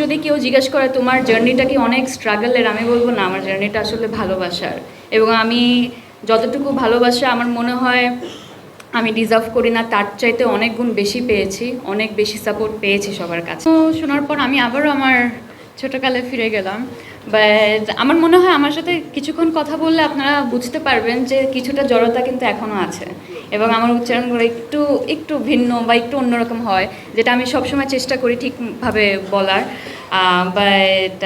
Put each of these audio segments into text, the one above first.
যদি কেউ জিজ্ঞেস করে, তোমার জার্নিটা কি অনেক স্ট্রাগলের আমি বলব, না, আমার জার্নিটা আসলে ভালোবাসার। এবং আমি যতটুকু ভালোবাসা, আমার মনে হয় আমি ডিজার্ভ করি না, তার চাইতে অনেক গুণ বেশি পেয়েছি, অনেক বেশি সাপোর্ট পেয়েছি সবার কাছে। শোনার পর আমি আবারও আমার ছোটোকালে ফিরে গেলাম। বাট আমার মনে হয় আমার সাথে কিছুক্ষণ কথা বললে আপনারা বুঝতে পারবেন যে কিছুটা জড়তা কিন্তু এখনও আছে। এবং আমার উচ্চারণগুলো একটু একটু ভিন্ন বা একটু অন্যরকম হয়, যেটা আমি সবসময় চেষ্টা করি ঠিকভাবে বলার। বাট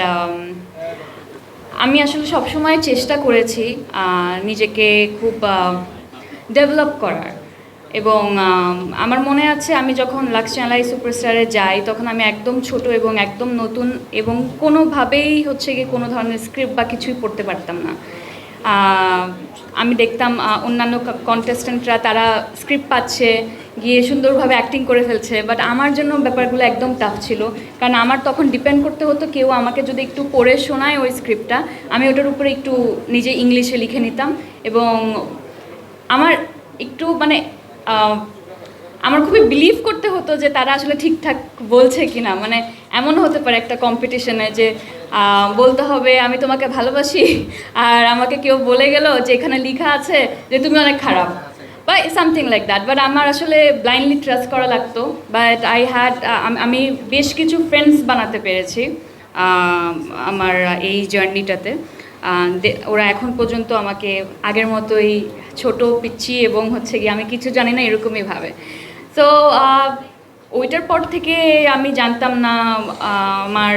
আমি আসলে সবসময় চেষ্টা করেছি নিজেকে খুব ডেভেলপ করার। এবং আমার মনে আছে আমি যখন লাক্সালাই সুপারস্টারে যাই, তখন আমি একদম ছোট এবং একদম নতুন এবং কোনোভাবেই হচ্ছে গিয়ে কোনো ধরনের স্ক্রিপ্ট বা কিছুই পড়তে পারতাম না। আমি দেখতাম অন্যান্য কন্টেস্ট্যান্টরা তারা স্ক্রিপ্ট পাচ্ছে, গিয়ে সুন্দরভাবে অ্যাক্টিং করে ফেলছে বাট আমার জন্য ব্যাপারগুলো একদম টাফ ছিল। কারণ আমার তখন ডিপেন্ড করতে হতো কেউ আমাকে যদি একটু পড়ে শোনায় ওই স্ক্রিপ্টটা, আমি ওটার উপরে একটু নিজে ইংলিশে লিখে নিতাম এবং আমার একটু মানে আমার খুবই বিলিভ করতে হতো যে তারা আসলে ঠিকঠাক বলছে কিনা। মানে এমন হতে পারে একটা কম্পিটিশনে যে বলতে হবে, আমি তোমাকে ভালোবাসি, আর আমাকে কেউ বলে গেল যে এখানে লেখা আছে যে তুমি অনেক খারাপ। বা সামথিং লাইক দ্যাট বাট আমার আসলে ব্লাইন্ডলি ট্রাস্ট করা লাগতো। বাট আই হ্যাড আমি বেশ কিছু ফ্রেন্ডস বানাতে পেরেছি আমার এই জার্নিটাতে ওরা এখন পর্যন্ত আমাকে আগের মতোই ছোট পিচ্ছি এবং হচ্ছে গিয়ে আমি কিছু জানি না, এরকমই ভাবে। তো ওইটার পর থেকে আমি জানতাম না আমার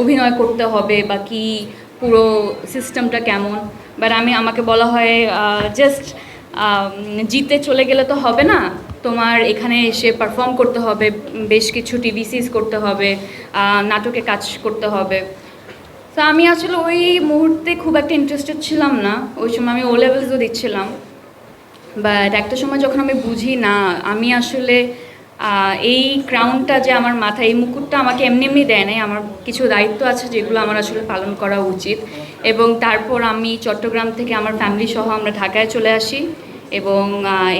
অভিনয় করতে হবে বা কি পুরো সিস্টেমটা কেমন। বাট আমি, আমাকে বলা হয় জাস্ট জিতে চলে গেলে তো হবে না। তোমার এখানে এসে পারফর্ম করতে হবে, বেশ কিছু টিভি সিরিজ করতে হবে নাটকে কাজ করতে হবে। তো আমি আসলে ওই মুহূর্তে খুব একটা ইন্টারেস্টেড ছিলাম না। ওই সময় আমি ও লেভেলসও দিচ্ছিলাম। বাট একটা সময় যখন আমি বুঝি, না, আমি আসলে এই ক্রাউনটা যে আমার মাথায়, এই মুকুটটা আমাকে এমনি এমনি দেয় নাই, আমার কিছু দায়িত্ব আছে যেগুলো আমার আসলে পালন করা উচিত। এবং তারপর আমি চট্টগ্রাম থেকে আমার ফ্যামিলি সহ আমরা ঢাকায় চলে আসি এবং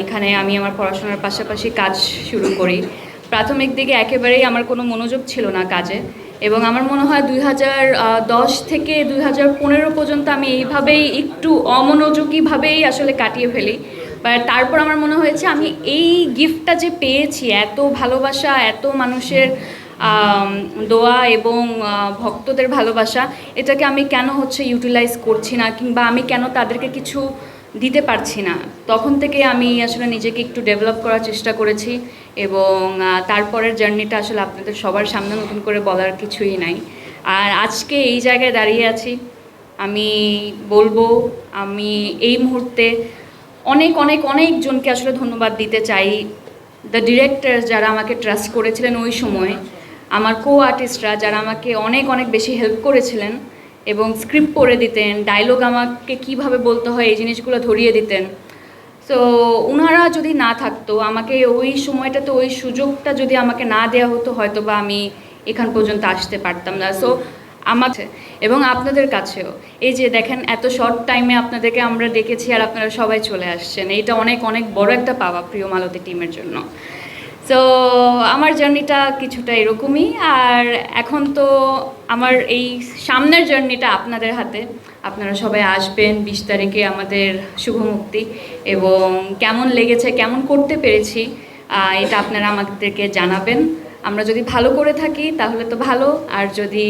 এখানে আমি আমার পড়াশোনার পাশাপাশি কাজ শুরু করি। প্রাথমিক দিকে একেবারেই আমার কোনো মনোযোগ ছিল না কাজে এবং আমার মনে হয় দুই হাজার দশ থেকে দুই হাজার পনেরো পর্যন্ত আমি এইভাবেই একটু অমনোযোগীভাবেই আসলে কাটিয়ে ফেলি। বাট তারপর আমার মনে হয়েছে আমি এই গিফটটা যে পেয়েছি, এত ভালোবাসা, এত মানুষের দোয়া এবং ভক্তদের ভালোবাসা, এটাকে আমি কেন হচ্ছে ইউটিলাইজ করছি না কিংবা আমি কেন তাদেরকে কিছু দিতে পারছি না? তখন থেকে আমি আসলে নিজেকে একটু ডেভেলপ করার চেষ্টা করেছি এবং তারপরের জার্নিটা আসলে আপনাদের সবার সামনে নতুন করে বলার কিছুই নাই। আর আজকে এই জায়গায় দাঁড়িয়ে আছি। আমি বলব, আমি এই মুহূর্তে অনেক অনেক অনেকজনকে আসলে ধন্যবাদ দিতে চাই। দ্য ডিরেক্টর যারা আমাকে ট্রাস্ট করেছিলেন ওই সময়, আমার কো আর্টিস্টরা যারা আমাকে অনেক অনেক বেশি হেল্প করেছিলেন এবং স্ক্রিপ্ট পড়ে দিতেন ডায়লগ আমাকে কীভাবে বলতে হয়, এই জিনিসগুলো ধরিয়ে দিতেন। তো ওনারা যদি না থাকতো, আমাকে ওই সময়টাতে ওই সুযোগটা যদি আমাকে না দেওয়া হতো হয়তো বা আমি এখান পর্যন্ত আসতে পারতাম না। সো আমার এবং আপনাদের কাছেও। এই যে দেখেন, এত শর্ট টাইমে আপনাদেরকে আমরা ডেকেছি আর আপনারা সবাই চলে আসছেন। এইটা অনেক অনেক বড় একটা পাওয়া প্রিয় মালতী টিমের জন্য। তো আমার জার্নিটা কিছুটা এরকমই। আর এখন তো আমার এই সামনের জার্নিটা আপনাদের হাতে। আপনারা সবাই আসবেন বিশ তারিখে আমাদের শুভ মুক্তি এবং কেমন লেগেছে, কেমন করতে পেরেছি এটা আপনারা আমাদেরকে জানাবেন। আমরা যদি ভালো করে থাকি, তাহলে তো ভালো। আর যদি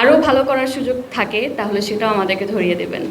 আরও ভালো করার সুযোগ থাকে তাহলে সেটাও আমাদেরকে ধরিয়ে দেবেন।